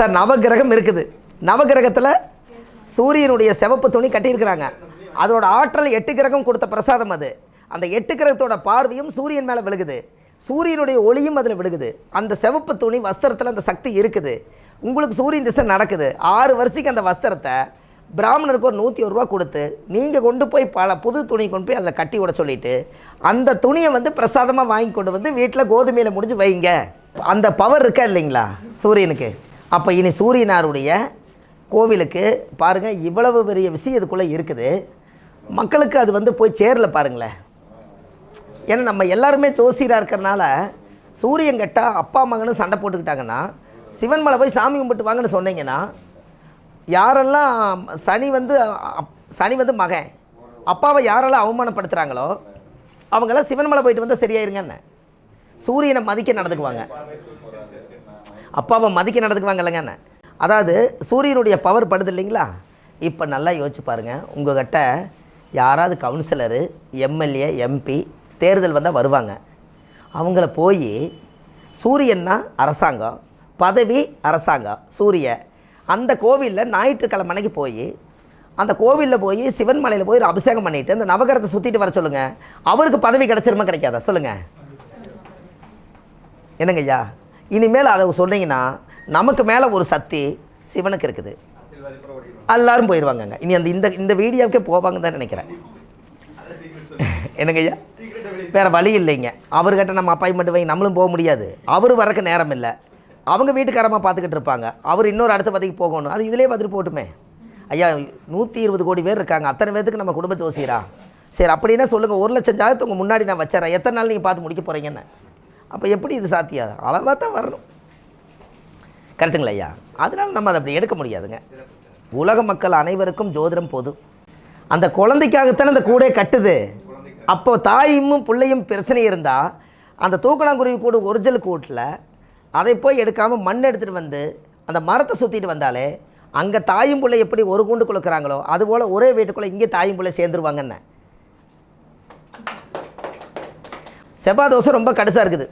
Sir நவகிரகம் இருக்குது. நவகிரகத்தில் சூரியனுடைய சிவப்பு துணி கட்டியிருக்கிறாங்க. அதோட ஆற்றல் எட்டு கிரகம் கொடுத்த பிரசாதம் அது. அந்த எட்டு கிரகத்தோட பார்வையும் சூரியன் மேலே விழுகுது. சூரியனுடைய ஒளியும் அதில் விழுகுது. அந்த சிவப்பு துணி வஸ்திரத்தில் அந்த சக்தி இருக்குது. உங்களுக்கு சூரியன் திசை நடக்குது. ஆறு வருஷத்துக்கு அந்த வஸ்திரத்தை பிராமணருக்கு ஒரு நூற்றி ஒரு ரூபா கொடுத்து நீங்கள் கொண்டு போய் பல புது துணி கொண்டு போய் அதில் கட்டி விட சொல்லிட்டு அந்த துணியை வந்து பிரசாதமாக வாங்கி கொண்டு வந்து வீட்டில் கோதுமையில் முடிஞ்சு வைங்க. அந்த பவர் இருக்கா இல்லைங்களா சூரியனுக்கு? அப்போ இனி சூரியனாருடைய கோவிலுக்கு பாருங்கள் இவ்வளவு பெரிய விஷயம் இதுக்குள்ளே இருக்குது. மக்களுக்கு அது வந்து போய் சேரல பாருங்களேன். ஏன்னா நம்ம எல்லாருமே ஜோசியராக இருக்கிறனால சூரியன் கெட்டால் அப்பா மகனும் சண்டை போட்டுக்கிட்டாங்கன்னா சிவன் மலை போய் சாமி கும்பிட்டு வாங்கன்னு சொன்னீங்கன்னா யாரெல்லாம் சனி வந்து அப்- சனி வந்து மகன் அப்பாவை யாரெல்லாம் அவமானப்படுத்துகிறாங்களோ அவங்கெல்லாம் சிவன் மலை போயிட்டு வந்தால் சரியாயிருங்கன்னு. சூரியனை மதிக்க நடந்துக்குவாங்க. அப்பாவை மதிக்க நடந்துக்குவாங்க இல்லைங்கன்னு அதாவது சூரியனுடைய பவர் படுது இல்லைங்களா? இப்போ நல்லா யோசிச்சு பாருங்கள் உங்கள்கிட்ட யாராவது கவுன்சிலரு எம்எல்ஏ எம்பி தேர்தல் வந்தால் வருவாங்க. அவங்கள போய் சூரியன்னா அரசாங்கம் பதவி அரசாங்கம் சூரிய. அந்த கோவிலில் ஞாயிற்றுக்கிழமை அன்னைக்கு போய் அந்த கோவிலில் போய் சிவன் மலையில் போய் அபிஷேகம் பண்ணிவிட்டு அந்த நவகரத்தை சுற்றிட்டு வர சொல்லுங்கள் அவருக்கு பதவி கிடைச்சிருமா கிடைக்காதா? சொல்லுங்கள் என்னங்க ஐயா? இனிமேல் அதை சொன்னீங்கன்னா நமக்கு மேலே ஒரு சக்தி சிவனுக்கு இருக்குது. எல்லாரும் போயிடுவாங்கங்க இனி அந்த இந்த இந்த வீடியோவுக்கே போவாங்க தான் நினைக்கிறேன். என்னங்க ஐயா? வேறு வழி இல்லைங்க. அவர்கிட்ட நம்ம அப்பாயின்மெண்ட் வாங்கி நம்மளும் போக முடியாது. அவர் வரக்கு நேரம் இல்லை. அவங்க வீட்டுக்காரமாக பார்த்துக்கிட்டு இருப்பாங்க. அவர் இன்னொரு அடுத்த பதவிக்கு போகணும். அது இதிலே பார்த்துட்டு போட்டுமே ஐயா நூற்றி இருபது கோடி பேர் இருக்காங்க. அத்தனை பேர்த்துக்கு நம்ம குடும்ப ஜோசியரா? சரி அப்படின்னா சொல்லுங்கள் ஒரு லட்சம் ஜாதகத்தை உங்கள் முன்னாடி நான் வச்சுறேன். எத்தனை நாள் நீங்கள் பார்த்து முடிக்க போகிறீங்கன்னு அப்போ எப்படி இது சாத்தியம்? அளவாக தான் வரணும். கரெக்டுங்களா ஐயா. அதனால் நம்ம அதை அப்படி எடுக்க முடியாதுங்க. உலக மக்கள் அனைவருக்கும் ஜோதிடம் போதும். அந்த குழந்தைக்காகத்தானே அந்த கூடே கட்டுது. அப்போ தாயும் பிள்ளையும் பிரச்சனை இருந்தால் அந்த தூக்கணாங்குருவி கூடு ஒரிஜினல் கூட்டில் அதை போய் எடுக்காமல் மண் எடுத்துகிட்டு வந்து அந்த மரத்தை சுற்றிட்டு வந்தாலே அங்கே தாயும் பிள்ளை எப்படி ஒரு கூண்டு குளுக்குறாங்களோ அதுபோல் ஒரே வீட்டுக்குள்ளே இங்கே தாயும் பிள்ளை சேர்ந்துருவாங்கன்னு. செவ்வாய் தோசை ரொம்ப கடுசாக இருக்குது.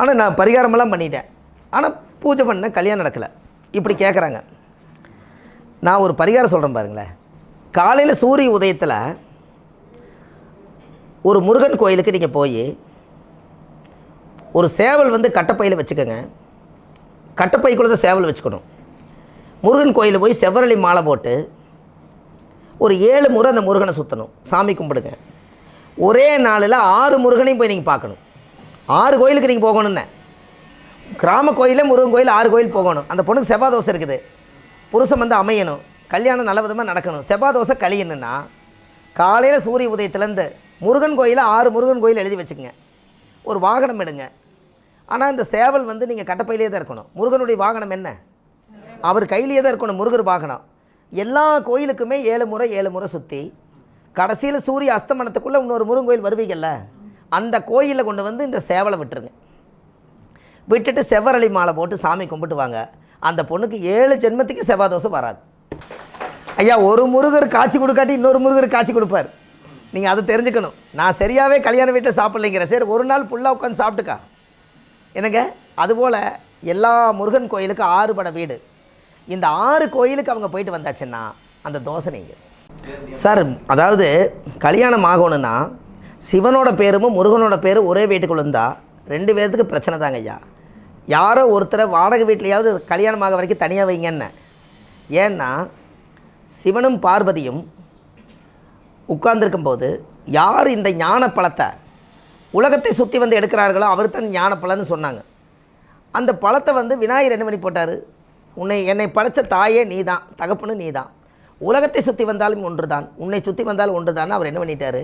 ஆனால் நான் பரிகாரமெல்லாம் பண்ணிட்டேன். ஆனால் பூஜை பண்ண கல்யாணம் நடக்கலை. இப்படி கேட்குறாங்க நான் ஒரு பரிகாரம் சொல்கிறேன் பாருங்களேன். காலையில் சூரிய உதயத்தில் ஒரு முருகன் கோயிலுக்கு நீங்கள் போய் ஒரு சேவல் வந்து கட்டப்பையில் வச்சுக்கோங்க. கட்டப்பைக்குள்ளே தான் சேவல் வச்சுக்கணும். முருகன் கோயிலில் போய் செவ்வரளி மாலை போட்டு ஒரு ஏழு முறை அந்த முருகனை சுற்றணும் சாமி கும்பிடுங்க. ஒரே நாளில் ஆறு முருகனையும் போய் நீங்கள் பார்க்கணும். ஆறு கோயிலுக்கு நீங்கள் போகணுன்னே கிராம கோயிலில் முருகன் கோயில் ஆறு கோயில் போகணும். அந்த பொண்ணுக்கு செவ்வாய் தோசை இருக்குது. புருஷன் வந்து அமையணும். கல்யாணம் நல்ல விதமாக நடக்கணும். செவ்வாய் தோசை கழியணுன்னா காலையில் சூரிய உதயத்துலேருந்து முருகன் கோயிலை ஆறு முருகன் கோயில் எழுதி வச்சுக்கோங்க. ஒரு வாகனம் எடுங்க. ஆனால் இந்த சேவல் வந்து நீங்கள் கட்டப்பையிலே தான் இருக்கணும். முருகனுடைய வாகனம் என்ன? அவர் கையிலேயே தான் இருக்கணும் முருகர் வாகனம். எல்லா கோயிலுக்குமே ஏழு முறை ஏழு முறை சுற்றி கடைசியில் சூரிய அஸ்தமனத்துக்குள்ளே இன்னொரு முருகன் கோயில் வருவீங்கள்ல அந்த கோயிலில் கொண்டு வந்து இந்த சேவலை விட்டுருங்க. விட்டுட்டு செவ்வரளி மாலை போட்டு சாமி கும்பிட்டு வாங்க. அந்த பொண்ணுக்கு ஏழு ஜென்மத்துக்கு செவ்வாய் தோசை வராது. ஐயா ஒரு முருகர் காய்ச்சி கொடுக்காட்டி இன்னொரு முருகர் காட்சி கொடுப்பார். நீங்கள் அதை தெரிஞ்சுக்கணும். நான் சரியாகவே கல்யாண வீட்டில் சாப்பிட்லைங்கிற சரி ஒரு நாள் ஃபுல்லாக உட்காந்து சாப்பிட்டுக்கா. என்னங்க? அதுபோல் எல்லா முருகன் கோயிலுக்கு ஆறு பட வீடு. இந்த ஆறு கோயிலுக்கு அவங்க போயிட்டு வந்தாச்சுன்னா அந்த தோசை நீங்கள் சார் அதாவது கல்யாணம் ஆகணும்னா சிவனோட பேரும் முருகனோட பேரும் ஒரே வீட்டுக்குள்ள இருந்தால் ரெண்டு பேர்த்துக்கு பிரச்சனை தாங்க ஐயா. யாரோ ஒருத்தரை வாடகை வீட்லையாவது கல்யாணம் ஆக வரைக்கும் தனியாக வைங்கன்னு. ஏன்னா சிவனும் பார்வதியும் உட்கார்ந்துருக்கும்போது யார் இந்த ஞான பழத்தை உலகத்தை சுற்றி வந்து எடுக்கிறார்களோ அவர் தான் ஞான பழம்னு சொன்னாங்க. அந்த பழத்தை வந்து விநாயகர் என்ன பண்ணி போட்டார்? உன்னை என்னை படைச்ச தாயே நீ தான் தகப்பனு நீ தான் உலகத்தை சுற்றி வந்தாலும் ஒன்று தான் உன்னை சுற்றி வந்தாலும் ஒன்று தான் அவர் என்ன பண்ணிட்டார்?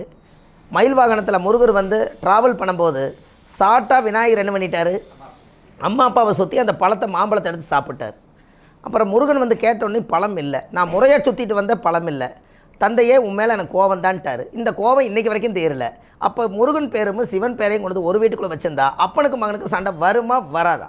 மயில் வாகனத்தில் முருகர் வந்து ட்ராவல் பண்ணும்போது சாட்டாக விநாயகர் என்ன பண்ணிட்டார்? அம்மா அப்பாவை சுற்றி அந்த பழத்தை மாம்பழத்தை எடுத்து சாப்பிட்டார். அப்புறம் முருகன் வந்து கேட்டோடனே பழம் இல்லை. நான் முறையாக சுற்றிட்டு வந்த பழம் இல்லை. தந்தையே உன் மேலே எனக்கு கோவம் தான்ட்டார். இந்த கோவம் இன்றைக்கி வரைக்கும் தேரல. அப்போ முருகன் பேரும் சிவன் பேரையும் கொண்டு வந்து ஒரு வீட்டுக்குள்ளே வச்சிருந்தா அப்பனுக்கு மகனுக்கு சண்டை வருமா வராதா?